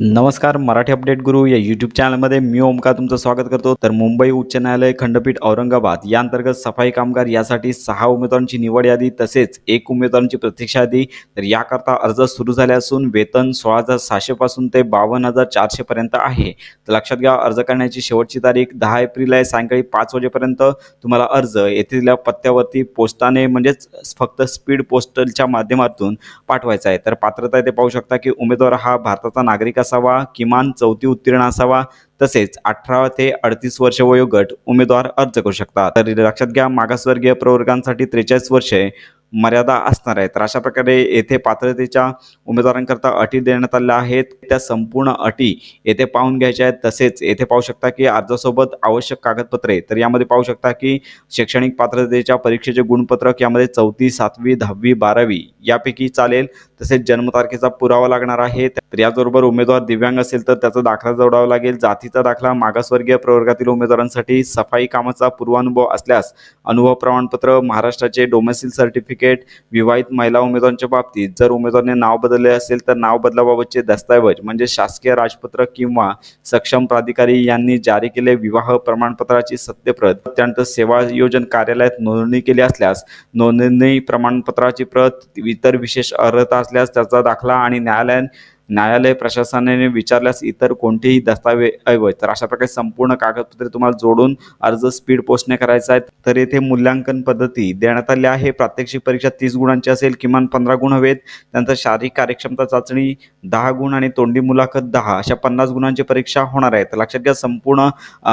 नमस्कार मराठी अपडेट गुरु या यूट्यूब चॅनलमध्ये मी ओमकार तुमचं स्वागत करतो. तर मुंबई उच्च न्यायालय खंडपीठ औरंगाबाद या अंतर्गत सफाई कामगार यासाठी सहा उमेदवारांची निवड यादी तसेच एक उमेदवारांची प्रतीक्षा यादी. तर याकरता अर्ज सुरू झाले असून वेतन सोळा हजार सहाशेपासून ते बावन्न हजार चारशेपर्यंत आहे. तर लक्षात घ्या अर्ज करण्याची शेवटची तारीख दहा एप्रिल आहे सायंकाळी पाच वाजेपर्यंत. तुम्हाला अर्ज येथील पत्त्यावरती पोस्टाने म्हणजेच फक्त स्पीड पोस्टलच्या माध्यमातून पाठवायचा आहे. तर पात्रता ते पाहू शकता की उमेदवार हा भारताचा नागरिक असावा किमान चौथी उत्तीर्ण असावा. तसेच अठरा ते अडतीस वर्ष वयोगट उमेदवार अर्ज करू शकतात. तर लक्षात घ्या मागासवर्गीय प्रवर्गांसाठी त्रेचाळीस वर्षे मर्यादा असणार आहे तर अशा प्रकारे येथे पात्रतेच्या उमेदवारांकरता अटी देण्यात आल्या आहेत. त्या संपूर्ण अटी येथे पाहून घ्यायच्या आहेत. तसेच येथे पाहू शकता की अर्जासोबत आवश्यक कागदपत्रे तर यामध्ये पाहू शकता की शैक्षणिक पात्रतेच्या परीक्षेचे गुणपत्रक यामध्ये चौथी सातवी दहावी बारावी यापैकी चालेल. तसेच जन्मतारखेचा पुरावा लागणार आहे. तर याचबरोबर उमेदवार दिव्यांग असेल तर त्याचा दाखला जोडावा लागेल. जातीचा दाखला मागासवर्गीय प्रवर्गातील उमेदवारांसाठी सफाई कामाचा पूर्वानुभव असल्यास अनुभव प्रमाणपत्र महाराष्ट्राचे डोमेसिल सर्टिफिकेट विवाहित महिला उमेदवारांच्या बाबतीत. जर उमेदवाराने नाव बदलले असेल तर नाव बदलाबाबतचे दस्तऐवज म्हणजे शासकीय राजपत्र किंवा सक्षम प्राधिकारी यांनी जारी केले विवाह प्रमाणपत्राची सत्यप्रत त्यानंतर सेवा योजन कार्यालयात नोंदणी केली असल्यास नोंदणी प्रमाणपत्राची प्रत इतर विशेष अर्हता असल्यास त्याचा दाखला आणि न्यायालयात न्यायालय प्रशासनाने विचारल्यास इतर कोणतेही दस्तावेज तर अशा प्रकारे संपूर्ण कागदपत्रे तुम्हाला जोडून अर्ज स्पीड पोस्टने करायचा आहे. तर येथे मूल्यांकन पद्धती देण्यात आली आहे. प्रात्यक्षिक परीक्षा तीस गुणांची असेल किमान पंधरा गुण हवेत. त्यानंतर शारीरिक कार्यक्षमता चाचणी दहा गुण आणि तोंडी मुलाखत दहा. अशा पन्नास गुणांची परीक्षा होणार आहे. तर लक्षात घ्या संपूर्ण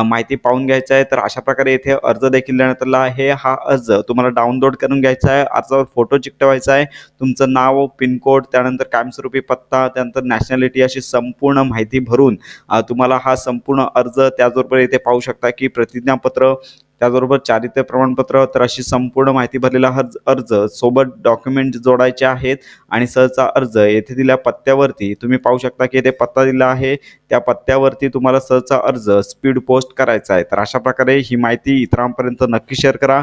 माहिती पाहून घ्यायचं आहे. तर अशा प्रकारे येथे अर्ज देखील देण्यात आला आहे. हा अर्ज तुम्हाला डाउनलोड करून घ्यायचा आहे. अर्जावर फोटो चिकटवायचा आहे. तुमचं नाव पिनकोड त्यानंतर कायमस्वरूपी पत्ता त्यानंतर नॅशनॅलिटी अशी संपूर्ण माहिती भरून तुम्हाला हा संपूर्ण अर्ज त्याचबरोबर येथे पाहू शकता की प्रतिज्ञापत्र त्याचबरोबर चारित्र्य प्रमाणपत्र तर अशी संपूर्ण माहिती भरलेला अर्ज अर्ज सोबत डॉक्युमेंट जोडायचे आहेत आणि सहसा अर्ज येथे दिल्या पत्त्यावरती तुम्ही पाहू शकता की येथे पत्ता दिला आहे. त्या पत्त्यावरती तुम्हाला सहसा अर्ज स्पीड पोस्ट करायचा आहे. तर अशा प्रकारे ही माहिती इतरांपर्यंत नक्की शेअर करा.